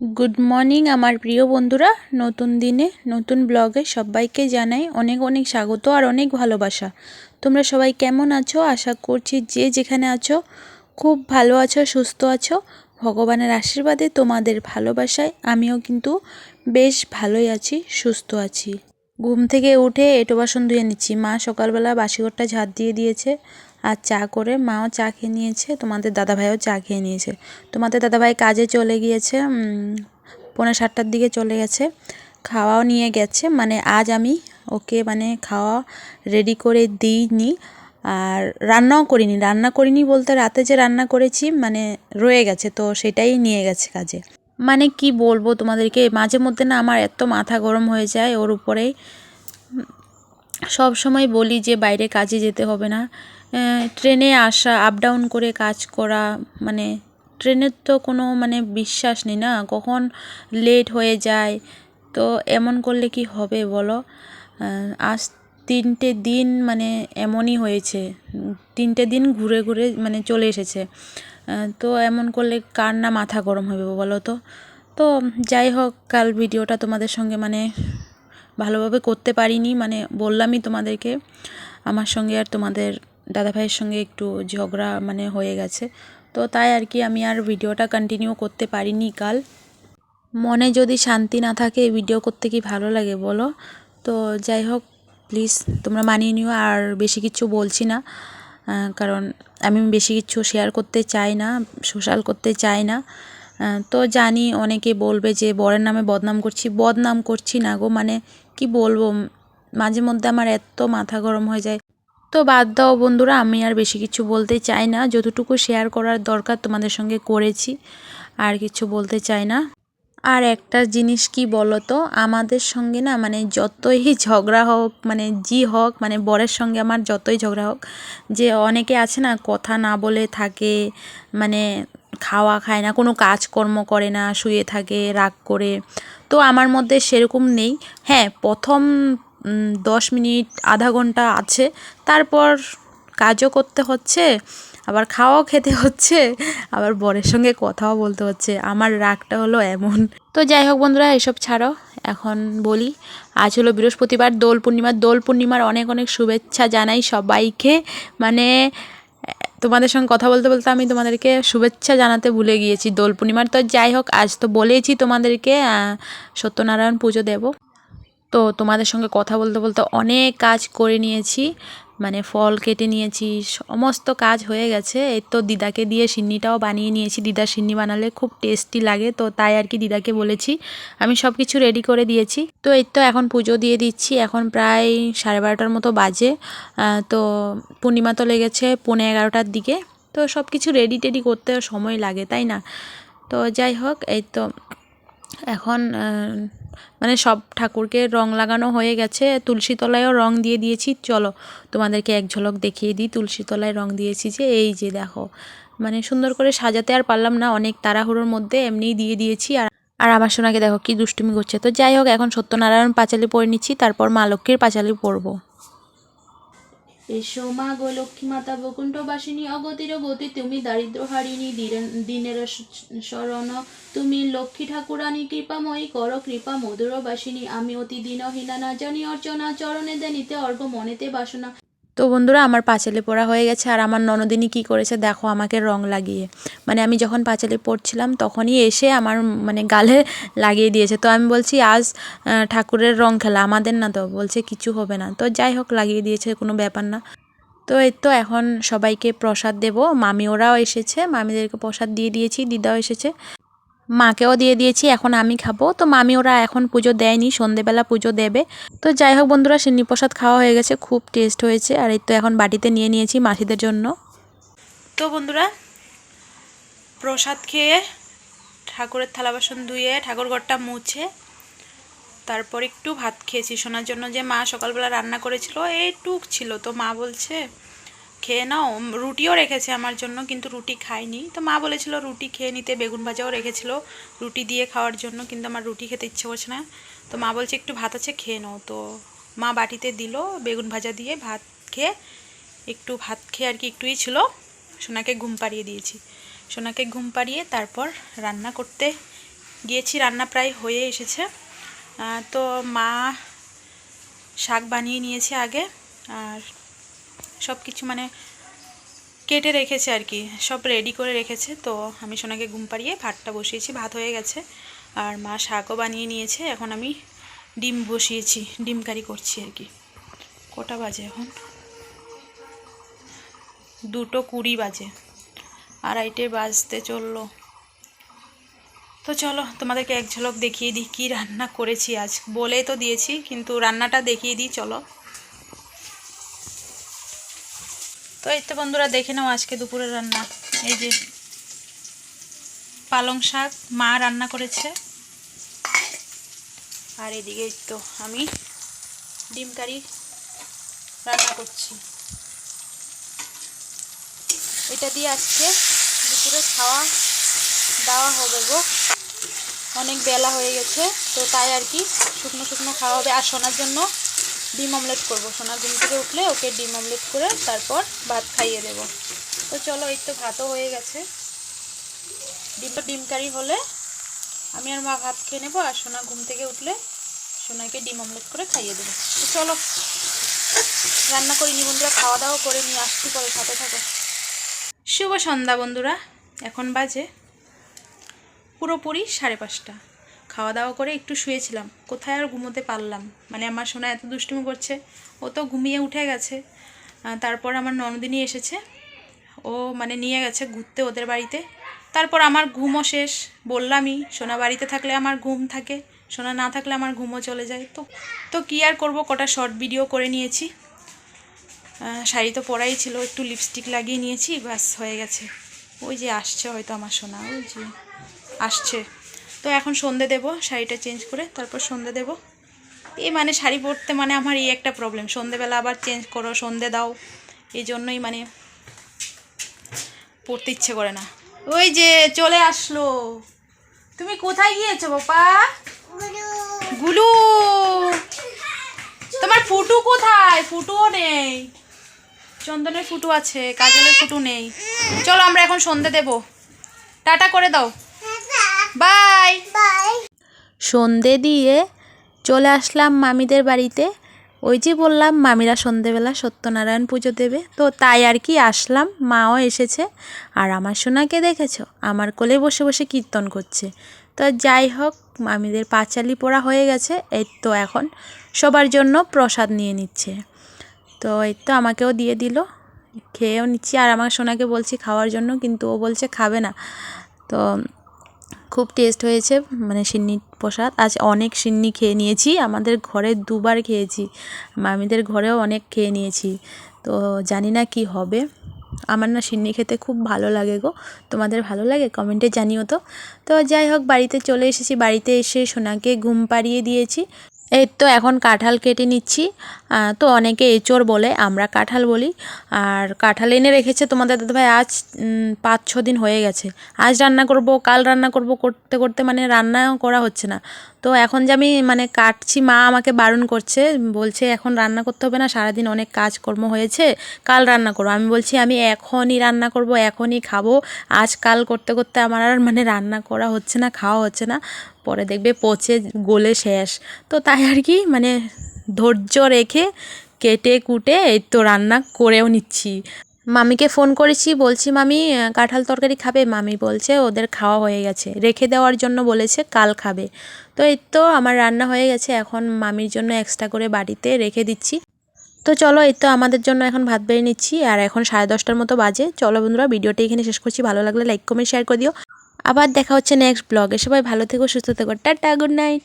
Good morning আমার প্রিয় বন্ধুরা। নতুন দিনে, নতুন ব্লগে সবাইকে জানাই অনেক অনেক স্বাগত আর অনেক ভালোবাসা। তোমরা সবাই কেমন আছো? আশা করছি যে যেখানে আছো, খুব ভালো আছো, সুস্থ আছো। ভগবানের আশীর্বাদে তোমাদের ভালোবাসায় আমিও কিন্তু বেশ ভালোই আছি, সুস্থ আছি। ঘুম থেকে উঠে এটো বাসন ধুয়ে নিচ্ছি। মা সকালবেলা বাসিঘরটা ঝাঁট দিয়ে দিয়েছে। আর চা করে মাও চা খেয়ে নিয়েছে, তোমাদের দাদাভাইও চা খেয়ে নিয়েছে। তোমাদের দাদাভাই কাজে চলে গিয়েছে পৌনে সাতটার দিকে চলে গেছে, খাওয়াও নিয়ে গেছে। মানে আজ আমি ওকে মানে খাওয়া রেডি করে দিইনি আর রান্নাও করিনি। রান্না করিনি বলতে রাতে যে রান্না করেছি মানে রয়ে গেছে, তো সেটাই নিয়ে গেছে কাজে। মানে কি বলব তোমাদেরকে, মাঝে মধ্যে না আমার এত মাথা গরম হয়ে যায়, ওর উপরেই সব সময় বলি যে বাইরে কাজে যেতে হবে না। ট্রেনে আসা আপ ডাউন করে কাজ করা মানে ট্রেনের তো কোনো মানে বিশ্বাস নেই না, কখন লেট হয়ে যায়, তো এমন করলে কি হবে বলো? আজ তিনটে দিন মানে এমনই হয়েছে, তিনটে দিন ঘুরে ঘুরে মানে চলে এসেছে। তো এমন করলে কার না মাথা গরম হবে বলো তো? তো যাই হোক, কাল ভিডিওটা তোমাদের সঙ্গে মানে ভালোভাবে করতে পারিনি। মানে বললামই তোমাদেরকে, আমার সঙ্গে আর তোমাদের দাদাভাইয়ের সঙ্গে একটু ঝগড়া মানে হয়ে গেছে। তো তাই আর কি আমি আর ভিডিওটা কন্টিনিউ করতে পারিনি কাল। মনে যদি শান্তি না থাকে ভিডিও করতে কি ভালো লাগে বলো? তো যাই হোক প্লিজ তোমরা মানিয়ে নিও, আর বেশি কিছু বলছি না। কারণ আমি বেশি কিছু শেয়ার করতে চাই না সোশ্যাল করতে চাই না। তো জানি অনেকে বলবে যে বরের নামে বদনাম করছি। বদনাম করছি না গো মানে কি বলব? মাঝে মধ্যে আমার এত মাথা গরম হয়ে যায়। তো বাদ দাও বন্ধুরা, আমি আর বেশি কিছু বলতে চাই না। যতটুকু শেয়ার করার দরকার তোমাদের সঙ্গে করেছি, আর কিছু বলতে চাই না। আর একটা জিনিস কি বলো তো আমাদের সঙ্গে না মানে যতই ঝগড়া হোক মানে জি হোক মানে বরের সঙ্গে আমার যতই ঝগড়া হোক, যে অনেকে আছে না, কথা না বলে থাকে মানে খাওয়া খায় না, কোনো কাজকর্ম করে না, শুয়ে থাকে, রাগ করে তো আমার মধ্যে সেরকম নেই। হ্যাঁ প্রথম দশ মিনিট, আধা ঘণ্টা আছে। তারপর কাজও করতে হচ্ছে, আবার খাওয়াও খেতে হচ্ছে, আবার বরের সঙ্গে কথাও বলতে হচ্ছে। আমার রাগটা হলো এমন। তো যাই হোক বন্ধুরা, এসব ছাড়ো। এখন বলি, আজ হলো বৃহস্পতিবার, দোল পূর্ণিমার দোল পূর্ণিমার অনেক অনেক শুভেচ্ছা জানাই সবাইকে। মানে তোমাদের সঙ্গে কথা বলতে বলতে আমি তোমাদেরকে শুভেচ্ছা জানাতে ভুলে গিয়েছি। দোল পূর্ণিমার তো যাই হোক, আজ তো বলেইছি তোমাদেরকে সত্যনারায়ণ পুজো দেব। তো তোমাদের সঙ্গে কথা বলতে বলতে অনেক কাজ করে নিয়েছি। মানে ফল কেটে নিয়েছি, সমস্ত কাজ হয়ে গেছে। এই তো দিদাকে দিয়ে সিন্নিটাও বানিয়ে নিয়েছি। দিদা সিন্নি বানালে খুব টেস্টি লাগে, তো তাই আর কি দিদাকে বলেছি। আমি সব কিছু রেডি করে দিয়েছি। তো এই তো এখন পুজো দিয়ে দিচ্ছি। এখন প্রায় সাড়ে বারোটার মতো বাজে। তো পূর্ণিমা তো লেগেছে পৌনে এগারোটার দিকে। তো সব কিছু রেডি টেডি করতে সময় লাগে, তাই না? তো যাই হোক, এই তো এখন মানে সব ঠাকুরকে রং লাগানো হয়ে গেছে তুলসী তলায়ও রং দিয়ে দিয়েছি। চলো, তোমাদেরকে এক ঝলক দেখিয়ে দিই তুলসী তলায় রং দিয়েছি যে, এই যে দেখো। মানে সুন্দর করে সাজাতে আর পারলাম না, অনেক তাড়াহুড়োর মধ্যে এমনিই দিয়ে দিয়েছি। আর আর আমার সোনাকে দেখো কি দুষ্টুমি করছে। তো যাই হোক, এখন সত্যনারায়ণ পাঁচালি পরে নিচ্ছি, তারপর মা লক্ষ্মীর পাঁচালি পরবো। এসো মা গো লক্ষ্মী মাতা বৈকুণ্ঠবাসিনী, অগতির গতি, তুমি দারিদ্র হারিণী দিনের শরণ। তুমি লক্ষ্মী ঠাকুরানী, কৃপাময়ী, কর কৃপা মধুর বাসিনী আমি অতি দিনহীনা, না জানি অর্চনা, চরণে দেনিতে অর্ঘ মনেতে বাসনা। তো বন্ধুরা, আমার পাঁচালি পড়া হয়ে গেছে আর আমার ননদিনী কি করেছে দেখো, আমাকে রং লাগিয়ে। মানে আমি যখন পাঁচালি পড়ছিলাম তখনই এসে আমার মানে গালে লাগিয়ে দিয়েছে। তো আমি বলছি, আজ ঠাকুরের রং খেলা, আমাদের না তো। বলছে, কিছু হবে না। তো যাই হোক, লাগিয়ে দিয়েছে, কোনো ব্যাপার না। তো এই তো এখন সবাইকে প্রসাদ দেব। মামি ওরাও এসেছে, মামিদেরকে প্রসাদ দিয়ে দিয়েছি, দিদাও এসেছে। মাকেও দিয়ে দিয়েছি, এখন আমি খাব। তো মামি ওরা এখন পুজো দেয়নি, সন্ধেবেলা পুজো দেবে। তো যাই হোক বন্ধুরা, সিন্নি প্রসাদ খাওয়া হয়ে গেছে, খুব টেস্ট হয়েছে। আর এই তো এখন বাটিতে নিয়ে নিয়েছি মাসিদের জন্য। তো বন্ধুরা, প্রসাদ খেয়ে ঠাকুরের থালা বাসন ধুয়ে ঠাকুর ঘরটা মুছে, তারপর একটু ভাত খেয়েছি। শোনার জন্য যে মা সকালবেলা রান্না করেছিল, এইটুক ছিল। তো মা বলছে খেয়ে নাও। রুটিও রেখেছে আমার জন্য, কিন্তু রুটি খাইনি। তো মা বলেছিল রুটি খেয়ে নিতে, বেগুন ভাজাও রেখেছিল রুটি দিয়ে খাওয়ার জন্য, কিন্তু আমার রুটি খেতে ইচ্ছে করছে না। তো মা বলছে, একটু ভাত আছে, খেয়ে নাও। তো মা বাটিতে দিল বেগুন ভাজা দিয়ে ভাত খেয়ে, একটু ভাত খেয়ে আর কি একটুই ছিল। সোনাকে ঘুম পাড়িয়ে দিয়েছি। সোনাকে ঘুম পাড়িয়ে তারপর রান্না করতে গিয়েছি। রান্না প্রায় হয়ে এসেছে। তো মা শাক বানিয়ে নিয়েছে আগে, আর সব কিছু মানে কেটে রেখেছে আর কি, সব রেডি করে রেখেছে। তো আমি সোনাকে ঘুম পাড়িয়ে ভাতটা বসিয়েছি, ভাত হয়ে গেছে। আর মা শাকও বানিয়ে নিয়েছে, এখন আমি ডিম বসিয়েছি, ডিম কারি করছি আর কি। কটা বাজে এখন? দুটো কুড়ি বাজে, আড়াইটে বাজতে চলল। তো চলো, তোমাদেরকে এক ঝলক দেখিয়ে দিই কী রান্না করেছি আজ। বলে তো দিয়েছি, কিন্তু রান্নাটা দেখিয়ে দিই, চলো। তো এই তো বন্ধুরা দেখে নাও আজকে দুপুরের রান্না। এই যে পালং শাক মা রান্না করেছে। আর এদিকে তো আমি ডিম কারি রান্না করছি। এটা দিয়ে আজকে দুপুরে খাওয়া দেওয়া হবে গো। অনেক বেলা হয়ে গেছে, তো তাই আর কি শুকনো শুকনো খাওয়া হবে। আর শোনার জন্য ডিম অমলেট করব। সোনার ঘুম থেকে উঠলে ওকে ডিম অমলেট করে তারপর ভাত খাইয়ে দেব। তো চলো, এই তো ভাতও হয়ে গেছে। ডিম ডিম কারি হলে আমি আর মা ভাত খেয়ে নেব আর সোনা ঘুম থেকে উঠলে সোনাকে ডিম অমলেট করে খাইয়ে দেবো। তো চলো, রান্না করি নি বন্ধুরা, খাওয়া দাওয়া করে নিয়ে আসছি পরে সাথে থাকো। শুভ সন্ধ্যা বন্ধুরা, এখন বাজে পুরোপুরি সাড়ে পাঁচটা। খাওয়া দাওয়া করে একটু শুয়েছিলাম। কোথায় আর ঘুমোতে পারলাম? মানে আমার সোনা এত দুষ্টুমি করছে, ও তো ঘুমিয়ে উঠে গেছে। তারপর আমার ননদিনী এসেছে। ও মানে নিয়ে গেছে ঘুরতে ওদের বাড়িতে। তারপর আমার ঘুমও শেষ। বললামই, সোনা বাড়িতে থাকলে আমার ঘুম থাকে, সোনা না থাকলে আমার ঘুমও চলে যায়। তো তো কী আর করব, কটা শর্ট ভিডিও করে নিয়েছি। শাড়ি তো পরাই ছিল, একটু লিপস্টিক লাগিয়ে নিয়েছি, ব্যাস হয়ে গেছে। ওই যে আসছে হয়তো আমার সোনা, ওই যে আসছে। তো এখন সন্ধে দেব, শাড়িটা চেঞ্জ করে তারপর সন্ধে দেব। এই মানে শাড়ি পরতে মানে আমার এই একটা প্রবলেম সন্ধেবেলা আবার চেঞ্জ করো, সন্ধে দাও। এই জন্যই মানে পড়তে ইচ্ছে করে না। ওই যে চলে আসলো। তুমি কোথায় গিয়েছো বাপা গুলু। তোমার ফুটু কোথায়? ফুটুও নেই। চন্দনের ফুটু আছে, কাজলের ফুটু নেই। চলো আমরা এখন সন্ধে দেব। টাটা করে দাও। বাই। বাই। সন্ধে দিয়ে চলে আসলাম মামিদের বাড়িতে। ওই যে বললাম মামিরা সন্ধেবেলা সত্যনারায়ণ পুজো দেবে। তো তাই আর কি আসলাম মাও এসেছে। আর আমার সোনাকে দেখেছ? আমার কোলে বসে বসে কীর্তন করছে। তো যাই হোক মামিদের পাঁচালি পোড়া হয়ে গেছে। এই তো এখন সবার জন্য প্রসাদ নিয়ে নিচ্ছে। তো এই তো আমাকেও দিয়ে দিল। খেয়েও নিচ্ছি। আর আমার সোনাকে বলছি খাওয়ার জন্য কিন্তু ও বলছে খাবে না। তো খুব টেস্ট হয়েছে মানে সিন্নি প্রসাদ। আজ অনেক সিন্নি খেয়ে নিয়েছি, আমাদের ঘরে দুবার খেয়েছি। মামিদের ঘরেও অনেক খেয়ে নিয়েছি। তো জানি না কি হবে। আমার না সিন্নি খেতে খুব ভালো লাগে গো। তোমাদের ভালো লাগে? কমেন্টে জানিও তো। তো যাই হোক, বাড়িতে চলে এসেছি। বাড়িতে এসে সোনাকে ঘুম পাড়িয়ে দিয়েছি। এই তো এখন কাঁঠাল কেটে নিচ্ছি। তো অনেকে এঁচোড় বলে, আমরা কাঁঠাল বলি। আর কাঁঠাল এনে রেখেছে তোমাদের দাদাভাই, আজ পাঁচ ছ দিন হয়ে গেছে। আজ রান্না করব, কাল রান্না করব, করতে করতে মানে রান্নাও করা হচ্ছে না। তো এখন যে আমি মানে কাটছি, মা আমাকে বারণ করছে, বলছে এখন রান্না করতে হবে না, সারাদিন অনেক কাজকর্ম হয়েছে, কাল রান্না করব। আমি বলছি, আমি এখনই রান্না করব, এখনই খাব। আজ কাল করতে করতে আমার আর মানে রান্না করা হচ্ছে না, খাওয়া হচ্ছে না। পরে দেখবে পচে, গলে শেষ। তো তাই আর কি মানে ধৈর্য রেখে কেটে কুটে এই তো রান্না করেও নিচ্ছি। মামিকে ফোন করেছি, বলছি, মামি কাঁঠাল তরকারি খাবে? মামি বলছে, ওদের খাওয়া হয়ে গেছে, রেখে দেওয়ার জন্য বলেছে, কাল খাবে। তো এই তো আমার রান্না হয়ে গেছে, এখন মামির জন্য এক্সট্রা করে বাড়িতে রেখে দিচ্ছি। তো চলো, এই তো আমাদের জন্য এখন ভাত বেড়ে নিচ্ছি, আর এখন সাড়ে দশটার মতো বাজে। চলো বন্ধুরা, ভিডিওটা এখানে শেষ করছি। ভালো লাগলে লাইক কমেন্ট শেয়ার করে দিও। আবার দেখা হচ্ছে নেক্সট ব্লগে সবাই ভালো থেকো, সুস্থ থেকো। Tata good night